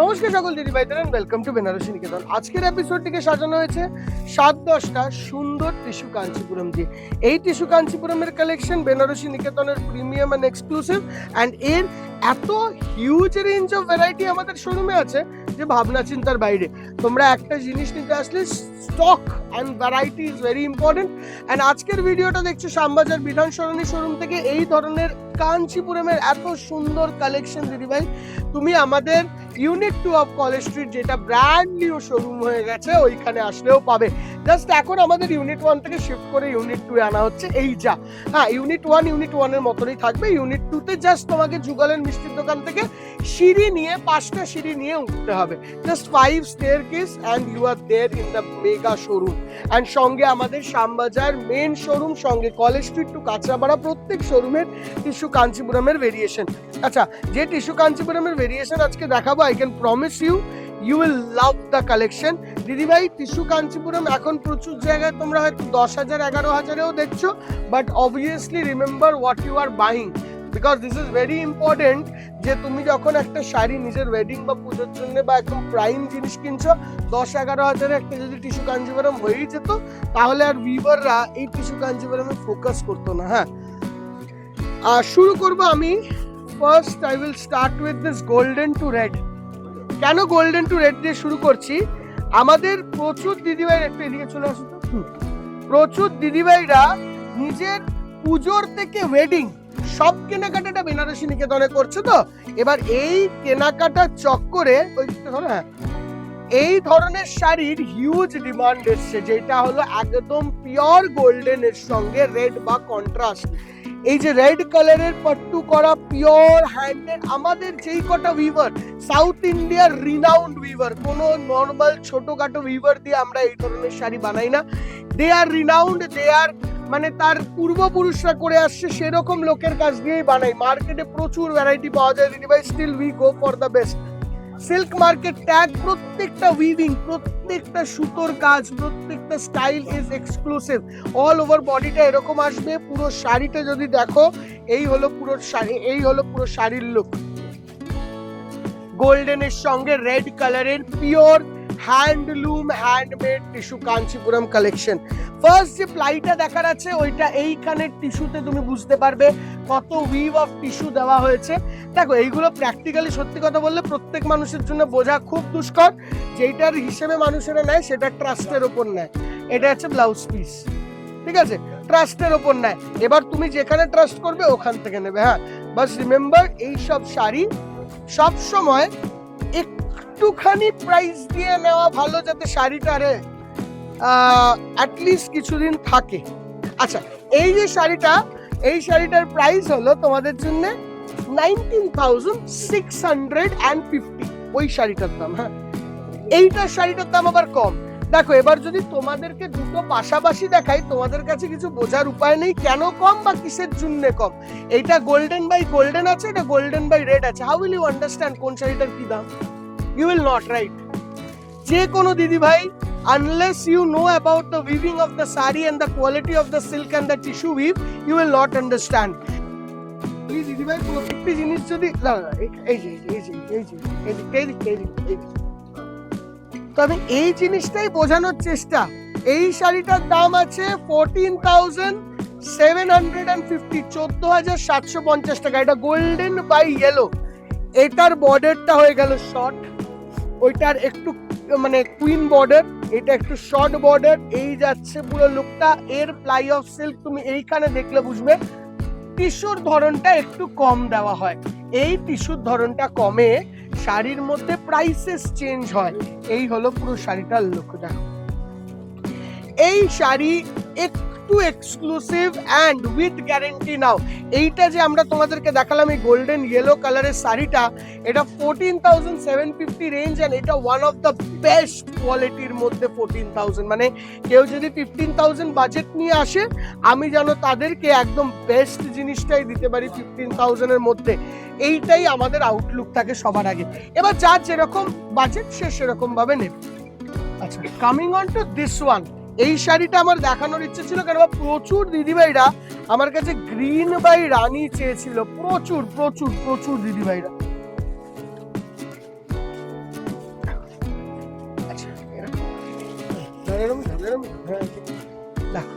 নমস্কার সকল দিদি ভাইদের ওয়েলকাম টু বেনারসি নিকেতন আজকের এপিসোডটিকে সাজানো হয়েছে সাত দশটা সুন্দর টিস্যু কাঞ্চিপুরম দিয়ে। এই টিস্যু কাঞ্চিপুরমের কালেকশন বেনারসি নিকেতনের প্রিমিয়াম অ্যান্ড এক্সক্লুসিভ অ্যান্ড এর এত হিউজ রেঞ্জ অফ ভ্যারাইটি আমাদের শোরুমে আছে। যে ভাবনা চিন্তার বাইরে। তোমরা একটা জিনিস নিতে আসলে stock and variety is very important and আজকের ভিডিওটা দেখছ শ্যামবাজার বিধান সরণী শোরুম থেকে। এই ধরনের কাঞ্চিপুরমের এত সুন্দর কালেকশন দিদিভাই, তুমি আমাদের unit two of college street যেটা ব্র্যান্ড নিউ শোরুম হয়ে গেছে, ওইখানে আসলেও পাবে। জাস্ট এখন আমাদের ইউনিট ওয়ান থেকে শিফট করে ইউনিট টু আনা হচ্ছে। এই যা। হ্যাঁ ইউনিট ওয়ান ইউনিট ওয়ানের মতনই থাকবে। ইউনিট টুতে জাস্ট তোমাকে যুগলের মিষ্টির দোকান থেকে সিঁড়ি নিয়ে, পাঁচটা সিঁড়ি নিয়ে উঠতে হবে। Just five staircase and you are there in the mega showroom and সঙ্গে আমাদের শ্যামবাজার মেন শোরুম সঙ্গে কলেজ স্ট্রিট টু কাঁচরাপাড়া প্রত্যেক শোরুমের টিস্যু কাঞ্চিপুরমের ভেরিয়েশন আচ্ছা যে টিস্যু কাঞ্চিপুরমের ভেরিয়েশন আজকে দেখাবো I can promise you you will love the collection দিদিভাই টিস্যু কাঞ্চিপুরম, এখন প্রচুর জায়গায় তোমরা হয়তো দশ হাজার, এগারো হাজারেও দেখছ but obviously remember what you are buying because this is very important যে তুমি যখন একটা শাড়ি নিজের ওয়েডিং বা পুজোর জন্য বা একদম প্রাইম জিনিস কিনছো, দশ, এগারো হাজারে একটা যদি টিস্যু কাঞ্জিপুরম হয়েই যেত, তাহলে আর ভিভাররা এই টিস্যু কাঞ্জিপুরমে ফোকাস করতো না হ্যাঁ? আর শুরু করব আমি। First I will start with this golden to red কেন গোল্ডেন টু রেড দিয়ে শুরু করছি? আমাদের প্রচুর দিদিভাই একটু এদিকে চলে আসুন তো। প্রচুর দিদিভাইরা নিজের পুজোর থেকে ওয়েডিং সব কেনাকাটাটা বেনারসি নিকেতনে করছে তো। এবার এই কেনাকাটার চক্করে, ওই হ্যাঁ এই ধরনের শাড়ির হিউজ ডিমান্ড এসছে, যেটা হলো একদম পিওর গোল্ডেনের সঙ্গে রেড বা কন্ট্রাস্ট এই যে রেড কালারের পট্টু করা পিওর হ্যান্ডেড আমাদের যেই কটা উইভার সাউথ ইন্ডিয়ার রিনাউন্ড উইভার কোনো নর্মাল ছোটখাটো উইভার দিয়ে আমরা এই ধরনের শাড়ি বানাই না। দে আর রিনাউন্ড দে আর মানে তার পূর্বপুরুষরা করে আসছে, সেরকম লোকের কাছ দিয়েই বানাই। মার্কেটে প্রচুর ভ্যারাইটি পাওয়া যায়, দিদি ভাই still we go for the best silk market tag প্রত্যেকটা উইভিং প্রত্যেকটা সুতোর কাজ, প্রত্যেকটা style is exclusive all over বডিটা এরকম আসবে, পুরো শাড়িটা যদি দেখো, এই হলো পুরো শাড়ি, এই হলো পুরো শাড়ির লুক গোল্ডেনের সঙ্গে রেড কালারের pure handloom handmade tissue Kanchipuram collection first যে প্লাইটা দেখার আছে, ওইটা এইখানের টিস্যুতে তুমি বুঝতে পারবে কত উইভ অফ টিস্যু দেওয়া হয়েছে। দেখো, এইগুলো প্র্যাকটিক্যালি সত্যি কথা বললে প্রত্যেক মানুষের জন্য বোঝা খুব দুষ্কর। যেইটার হিসেবে মানুষেরা নেয়, সেটা ট্রাস্টের ওপর নেয়। এটা হচ্ছে ব্লাউজ পিস ঠিক আছে? ট্রাস্টের ওপর নেয়। এবার তুমি যেখানে ট্রাস্ট করবে, ওখান থেকে নেবে হ্যাঁ? বাস রিমেম্বার এই সব শাড়ি সব সময় একটুখানি প্রাইস দিয়ে নেওয়া ভালো যাতে শাড়িটারে অ্যাটলিস্ট কিছুদিন থাকে। আচ্ছা এই যে শাড়িটা, এই শাড়িটার প্রাইস হলো তোমাদের জন্য nineteen thousand six hundred and fifty ওই শাড়িটার দাম হ্যাঁ? এইটার শাড়িটার দাম আবার কম। দেখো, এবার যদি তোমাদেরকে দুটো পাশাপাশি দেখাই, তোমাদের কাছে কিছু বোঝার উপায় নেই, কেন কম বা কিসের জন্য কম? এইটা গোল্ডেন বাই গোল্ডেন আছে, এটা গোল্ডেন বাই রেড আছে। হাউ উইল ইউ আন্ডারস্ট্যান্ড কোন শাড়িটার কি দাম? ইউ উইল নট রাইট যে কোনো দিদি ভাই unless you know about the weaving of the sari and the quality of the silk the tissue weave you will not understand. এই দিদি ভাই প্রত্যেকটি জিনিস যদি না, না, এই- এই যে এই যে এই যে এই যে এই যে এই যে এই যে। তো আমি এই জিনিসটাই বোঝানোর চেষ্টা। এই শাড়িটার দাম আছে fourteen thousand seven hundred and fifty চোদ্দ হাজার সাতশো পঞ্চাশ টাকা। এটা গোল্ডেন বাই ইয়েলো এটার বর্ডারটা হয়ে গেল শর্ট ওইটার একটু মানে কুইন বর্ডার এটা একটু শর্ট বর্ডার এই যাচ্ছে পুরো লুকটা এর প্লাই অফ সিল্ক তুমি এইখানে দেখলে বুঝবে টিস্যুর ধরনটা একটু কম দেওয়া হয়। এই টিস্যুর ধরনটা কমে শাড়ির মধ্যে প্রাইসেস চেঞ্জ হয়। এই হলো পুরো শাড়িটার লুক দেখো। এই শাড়ি একটু exclusive and with guarantee now এইটা যে আমরা তোমাদেরকে দেখালাম এই গোল্ডেন ইয়েলো কালারের শাড়িটা, এটা fourteen thousand seven fifty range and এটা ওয়ান অফ দ্য বেস্ট কোয়ালিটির মধ্যে ফোরটিন থাউজেন্ড মানে কেউ যদি ফিফটিন থাউজেন্ড বাজেট নিয়ে আসে, আমি যেন তাদেরকে একদম বেস্ট জিনিসটাই দিতে পারি ফিফটিন থাউজেন্ডের মধ্যে। এইটাই আমাদের আউটলুক থাকে সবার আগে। এবার যার যেরকম বাজেট সে সেরকমভাবে নেবে। আচ্ছা coming on to this one এই শাড়িটা আমার দেখানোর ইচ্ছে ছিল কেন? প্রচুর দিদিভাইরা আমার কাছে গ্রিন বাই রানি চেয়েছিল। প্রচুর প্রচুর প্রচুর দিদিভাইরা। আচ্ছা, হ্যাঁ।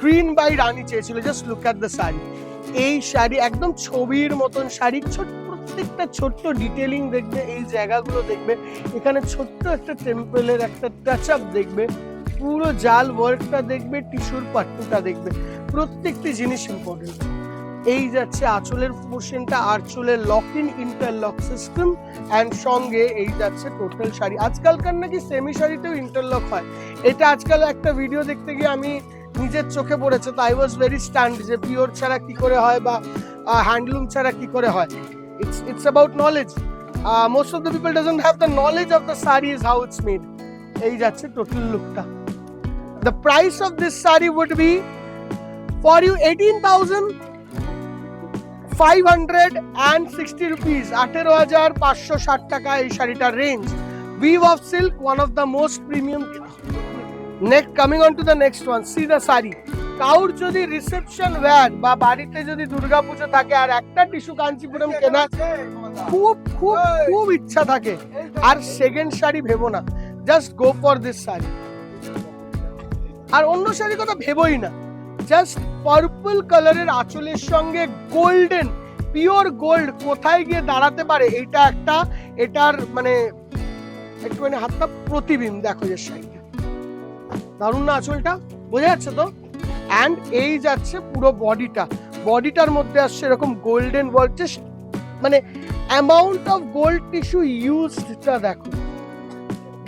গ্রিন বাই রানী চেয়েছিল just look at the sari. এই শাড়ি একদম ছবির মতন শাড়ি ছোট্ট প্রত্যেকটা ছোট্ট ডিটেলিং দেখবে, এই জায়গাগুলো দেখবে। এখানে ছোট্ট একটা টেম্পলের একটা টাচ আপ দেখবে। পুরো জাল ওয়ার্কটা দেখবে টিস্যুর পাট্টুটা দেখবে। প্রত্যেকটি জিনিস ইম্পর্টেন্ট এই যাচ্ছে আঁচলের পোর্শনটা আঁচলের lock in interlock system and সঙ্গে এই যাচ্ছে টোটাল শাড়ি। আজকালকার নাকি সেমি শাড়িতেও ইন্টারলক হয়। এটা আজকাল একটা ভিডিও দেখতে গিয়ে আমি নিজের চোখে পড়েছে। তো আই ওয়াজ ভেরি স্ট্যান্ড যে পিওর ছাড়া কি করে হয় বা হ্যান্ডলুম ছাড়া কি করে হয়। It's it's about knowledge most of the people doesn't have the knowledge of the sari is how it's made এই যাচ্ছে টোটাল লুকটা the price of this sari would be for you eighteen thousand five hundred and sixty rupees আঠেরো হাজার পাঁচশো ষাট টাকা এই শাড়িটার range weave of silk one of the most premium next coming on to the next one see the sari কাউর যদি reception wire বা বাড়িতে যদি দুর্গাপুজো থাকে আর একটা টিস্যু কাঞ্চিপুরম কেনা খুব খুব খুব ইচ্ছা থাকে আর সেকেন্ড শাড়ি ভেবো না just go for this sari আর অন্য শাড়ির কথা ভেবোই না। জাস্ট পার্পল কালারের আঁচলের সঙ্গে গোল্ডেন পিওর গোল্ড কোথায় গিয়ে দাঁড়াতে পারে এটা একটা, এটার মানে একটুখানি হাতটা প্রতিবিম্ব দেখো যে শাড়িটা। দারুণ না আঁচলটা? বোঝা যাচ্ছে তো? অ্যান্ড এই যাচ্ছে পুরো বডিটা বডিটার মধ্যে আসছে এরকম গোল্ডেন জাস্ট মানে অ্যামাউন্ট অফ গোল্ড টিস্যু ইউজডটা দেখো।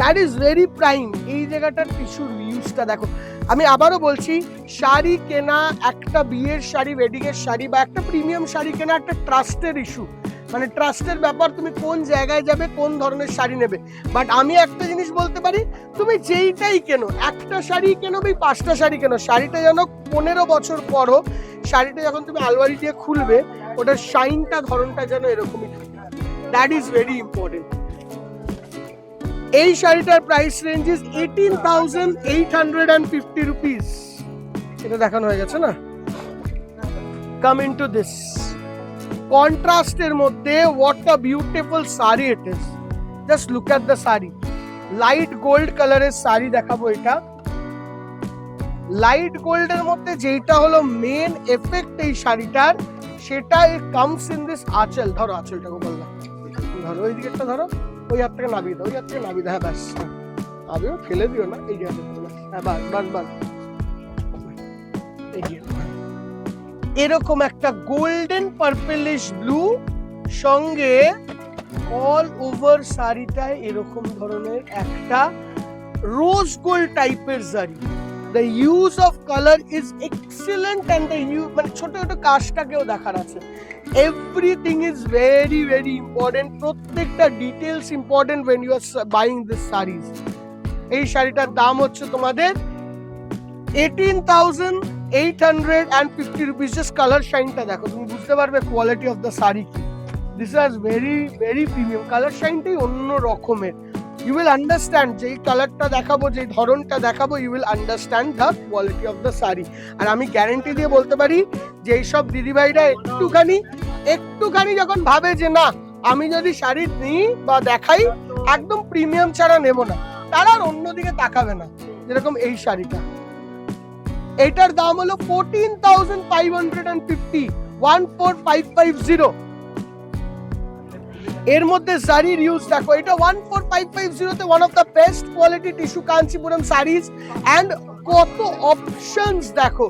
দ্যাট ইজ ভেরি প্রাইম এই জায়গাটার টিস্যুর ইউজটা দেখো। আমি আবারও বলছি, শাড়ি কেনা একটা বিয়ের শাড়ি ওয়েডিং এর শাড়ি বা একটা প্রিমিয়াম শাড়ি কেনা একটা ট্রাস্টের ইস্যু মানে ট্রাস্টের ব্যাপার, তুমি কোন জায়গায় যাবে, কোন ধরনের শাড়ি নেবে। বাট আমি একটা জিনিস বলতে পারি, তুমি যেইটাই কেনো, একটা শাড়ি কেনো বা পাঁচটা শাড়ি কেনো, শাড়িটা যেন পনেরো বছর পরও শাড়িটা যখন তুমি আলমারি দিয়ে খুলবে, ওটার শাইনটা ধরনটা যেন এরকমই থাকে। দ্যাট ইজ ভেরি ইম্পর্টেন্ট এই শাড়িটার price range is eighteen thousand eight hundred and fifty rupees এটা দেখানো হয়ে গেছে না? কাম ইন টু দিস কন্ট্রাস্টের মধ্যে what a beautiful sari it is just look at the sari light gold কালারের শাড়ি দেখাবো এটা। লাইট গোল্ডের মধ্যে যেটা হলো মেন এফেক্ট এই শাড়িটার সেটা কামস ইন দিস আঁচল। ধরো আঁচলটাকে বললাম। ধরো ওই দিকেরটা ধরো। ওই হাত থেকে নামিয়ে দাও, ওই হাত থেকে নামিয়ে দাও। হ্যাঁ ব্যাস। আমিও ফেলে দিও না, এই হাতে হ্যাঁ বাস এরকম একটা গোল্ডেন পার্পেলিশ ব্লু সঙ্গে অল ওভার শাড়িটায় এরকম ধরনের একটা রোজ গোল্ড টাইপের sari the use of colour is excellent and the you মানে ছোট ছোট কাজটাকেও দেখার আছে। Everything is very very important প্রত্যেকটা details important when you are buying this saris এই শাড়িটার দাম হচ্ছে তোমাদের eighteen thousand eight hundred and fifty rupees just colour শাইনটা দেখো, তুমি বুঝতে পারবে কোয়ালিটি অফ দ্য শাড়ি কি। This are very very premium colour শাইনটাই অন্য রকমের। ইউ উইল আন্ডারস্ট্যান্ড যেই কালারটা দেখাবো, যেই ধরনটা দেখাবো you will understand the quality of the sari আর আমি গ্যারেন্টি দিয়ে বলতে পারি যে এইসব দিদিভাইরা একটুখানি একটুখানি যখন ভাবে যে না, আমি যদি শাড়ি নিই বা দেখাই, একদম প্রিমিয়াম ছাড়া নেব না। তারা আর অন্যদিকে তাকাবে না, যেরকম এই শাড়িটা। এটার দাম হলো fourteen thousand five hundred and fifty one four five five zero এর মধ্যে শাড়ির ইউজ দেখো, এটা ওয়ান ফোর ফাইভ ফাইভ জিরোতে one of the best quality tissue Kanchipuram saris and কত অপশনস দেখো।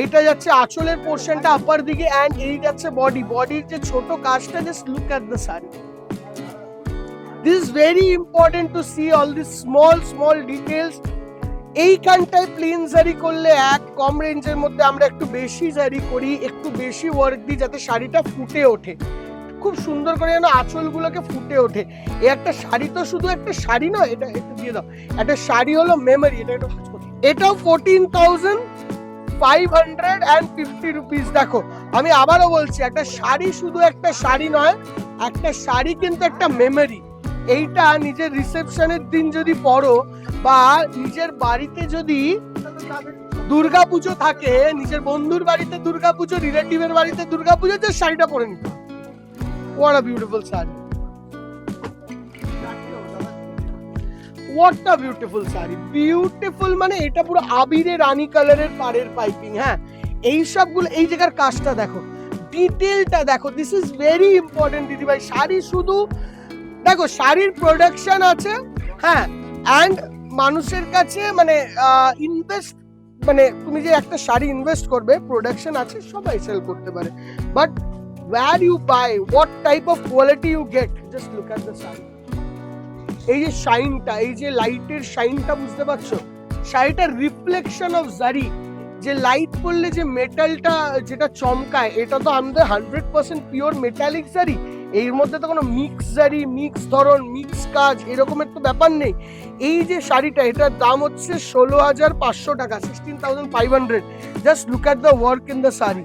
এইটা যাচ্ছে আঁচলের পোর্শনটা আপার দিকে অ্যান্ড এই যাচ্ছে বডি বডির যে ছোট কাজটা just look at the sari. This is very important to see all this small small details এইখানটায় প্লেন জারি করলে এক, কম রেঞ্জের মধ্যে আমরা একটু বেশি জারি করি, একটু বেশি ওয়ার্ক দিই যাতে শাড়িটা ফুটে ওঠে। খুব সুন্দর করে যেন আঁচলগুলোকে ফুটে ওঠে। এ একটা শাড়ি তো শুধু একটা শাড়ি নয়, এটা একটু দিয়ে দাও। একটা শাড়ি হলো মেমোরি এটা একটু কাজ করো। এটাও fourteen thousand five hundred and fifty rupees দেখো। আমি আবারও বলছি, একটা শাড়ি শুধু একটা শাড়ি নয়, একটা শাড়ি কিন্তু একটা মেমোরি এইটা নিজের রিসেপশনের দিন যদি পড়ো বা নিজের বাড়িতে যদি দুর্গাপুজো থাকে, নিজের বন্ধুর বাড়িতে দুর্গাপুজো রিলেটিভের বাড়িতে দুর্গাপুজো যে শাড়িটা পরে নিতে what a beautiful sari what a beautiful sari beautiful মানে এটা পুরো আবিরে রানী কালারের পাড়ের পাইপিং হ্যাঁ? এই সবগুলো এই জায়গার কাজটা দেখো। ডিটেলটা দেখো। দিস ইজ ভেরি ইম্পর্টেন্ট দিদি ভাই শাড়ি শুধু দেখো, শাড়ির প্রোডাকশন আছে হ্যাঁ? অ্যান্ড মানুষের কাছে মানে ইনভেস্ট মানে তুমি যে একটা শাড়ি ইনভেস্ট করবে প্রোডাকশন আছে, সবাই সেল করতে পারে। But where you buy, what type of quality you get. Just look at the sari এই যে শাইনটা এই যে লাইটের শাইনটা বুঝতে পারছ? শাড়িটার রিফ্লেকশন অফ জারি যে লাইট পড়লে যে মেটালটা যেটা চমকায়, এটা তো আমাদের হান্ড্রেড পার্সেন্ট পিওর মেটালিক জারি এর মধ্যে তো কোনো মিক্স জারি মিক্স ধরন মিক্স কাজ, এরকমের তো ব্যাপার নেই। এই যে শাড়িটা, এটার দাম হচ্ছে ষোলো হাজার পাঁচশো টাকা sixteen thousand five hundred just look at the work in the sari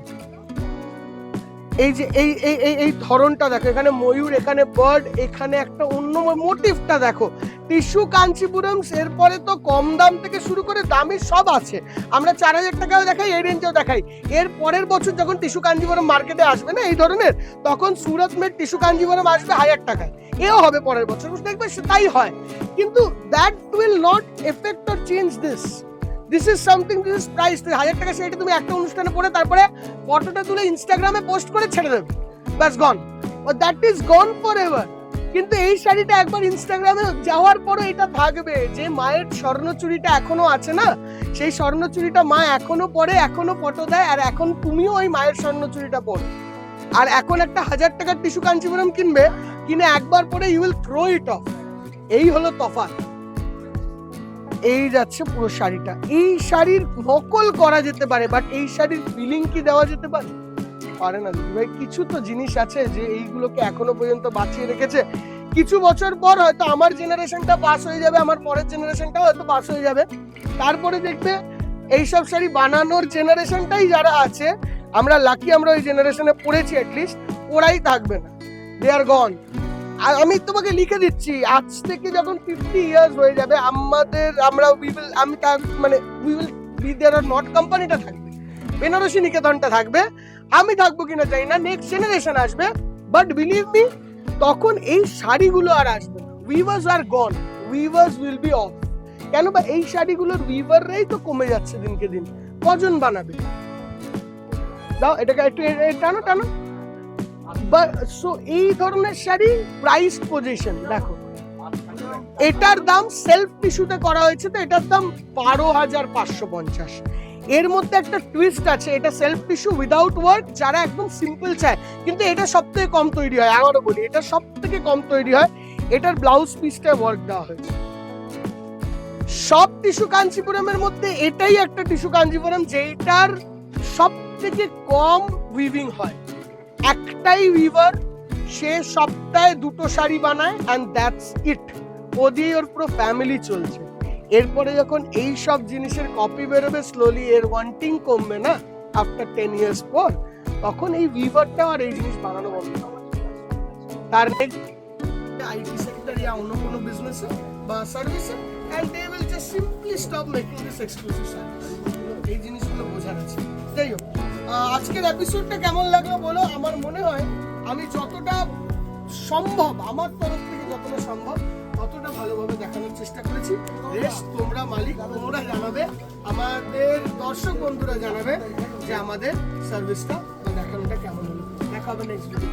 এই যে এই এই এই এই ধরনটা দেখো, এখানে ময়ূর, এখানে বার্ড এখানে একটা অন্য মোটিভটা দেখো। টিস্যু কাঞ্চিপুরম, এরপরে তো কম দাম থেকে শুরু করে দামি সব আছে। আমরা চার হাজার টাকাও দেখাই, এই রেঞ্জেও দেখাই। এর পরের বছর যখন টিস্যু কাঞ্জিপুরম মার্কেটে আসবে না, এই ধরনের, তখন সুরত মেড টিস্যু কাঞ্জিপুরম আসবে হাজার টাকায়। এও হবে পরের বছর দেখবে সেটাই হয়। কিন্তু that will not effect or change this this is something this is price হাজার টাকা সেটা তুমি একটা অনুষ্ঠানে পরে তারপরে ফটোটা তুলে ইনস্টাগ্রামে পোস্ট করে ছেড়ে দেবে। ব্যাস gone that is gone forever কিন্তু এই শাড়িটা একবার ইনস্টাগ্রামে যাওয়ার পরে এটা থাকবে। যে মায়ের স্বর্ণচুরিটা এখনও আছে না, সেই স্বর্ণচুরিটা মা এখনও পরে, এখনও ফটো দেয়, আর এখন তুমিও ওই মায়ের স্বর্ণচুরিটা পড়ো আর এখন একটা হাজার টাকার টিস্যু কাঞ্চিপুরম কিনবে, কিনে একবার পরে you will throw it off এই হলো তফাৎ। এই যাচ্ছে পুরো শাড়িটা। এই শাড়ির নকল করা যেতে পারে বাট এই শাড়ির ফিলিং কি দেওয়া যেতে পারে? পারে না ভাই। কিছু তো জিনিস আছে যে এইগুলোকে এখনও পর্যন্ত বাঁচিয়ে রেখেছে। কিছু বছর পর হয়তো আমার জেনারেশনটা পাস হয়ে যাবে, আমার পরের জেনারেশনটা হয়তো পাস হয়ে যাবে। তারপরে দেখবে এইসব শাড়ি বানানোর জেনারেশনটাই যারা আছে, আমরা লাকি আমরা ওই জেনারেশনে পড়েছি অ্যাটলিস্ট ওরাই থাকবে না। দে আর গন আমি তোমাকে লিখে দিচ্ছি, আজ থেকে যখন ফিফটি ইয়ার্স হয়ে যাবে, আমাদের আমরা উই উইল আমি তার মানে we will be there are not কোম্পানিটা থাকবে, বেনারসি নিকেতনটা থাকবে, আমি থাকব কিনা জানি না নেক্সট জেনারেশন আসবে বাট বিলিভ মি তখন এই শাড়িগুলো আর আসবে weavers R gone weavers will be off কেন বা এই শাড়িগুলোর উইভাররাই তো কমে যাচ্ছে দিনকে দিন, কজন বানাবে? দাও, এটাকে একটু এ- টানো। টানো সো এই ধরনের শাড়ি প্রাইস পজিশন দেখো। এটার দাম সেলফ টিস্যুতে করা হয়েছে তো, এটার দাম বারো হাজার পাঁচশো পঞ্চাশ। এর মধ্যে একটা টুইস্ট আছে, এটা সেলফ টিস্যু উইদাউট ওয়ার্ক যারা একদম সিম্পল চায়। কিন্তু এটা সব থেকে কম তৈরি হয়, আবারও বলি, এটা সব থেকে কম তৈরি হয়, এটার ব্লাউজ পিসটা ওয়ার্ক দেওয়া হয়েছে। সব টিস্যু কাঞ্চিপুরমের মধ্যে এটাই একটা টিস্যু কাঞ্চিপুরম যেটার সব থেকে কম উইভিং হয়। একটাই উইভার সে সপ্তাহে দুটো শাড়ি বানায় অ্যান্ড দ্যাটস ইট ও দিয়ে ওর পুরো ফ্যামিলি চলছে। এরপরে যখন এই সব জিনিসের কপি বেরোবে স্লোলি এর ওয়ান্টিং কমবে না আফটার টেন ইয়ার্স পর, তখন এই উইভারটা আর এই জিনিস বানানো বন্ধ। তার আইটি সেক্টর ইয়া অন্য কোনো বিজনেসে বা সার্ভিসে and they will just simply stop making this exclusive service এই জিনিসগুলো বোঝার আছে। যাই হোক। আজকের এপিসোডটা কেমন লাগল বলো? আমার মনে হয় আমি যতটা সম্ভব, আমার তরফ থেকে যতটা সম্ভব, ততটা ভালোভাবে দেখানোর চেষ্টা করেছি। বেশ, তোমরা মালিক, তোমরা জানাবে। আমাদের দর্শক বন্ধুরা জানাবে যে আমাদের সার্ভিসটা দেখানোটা কেমন হলো। দেখা হবে নেক্সট ভিডিও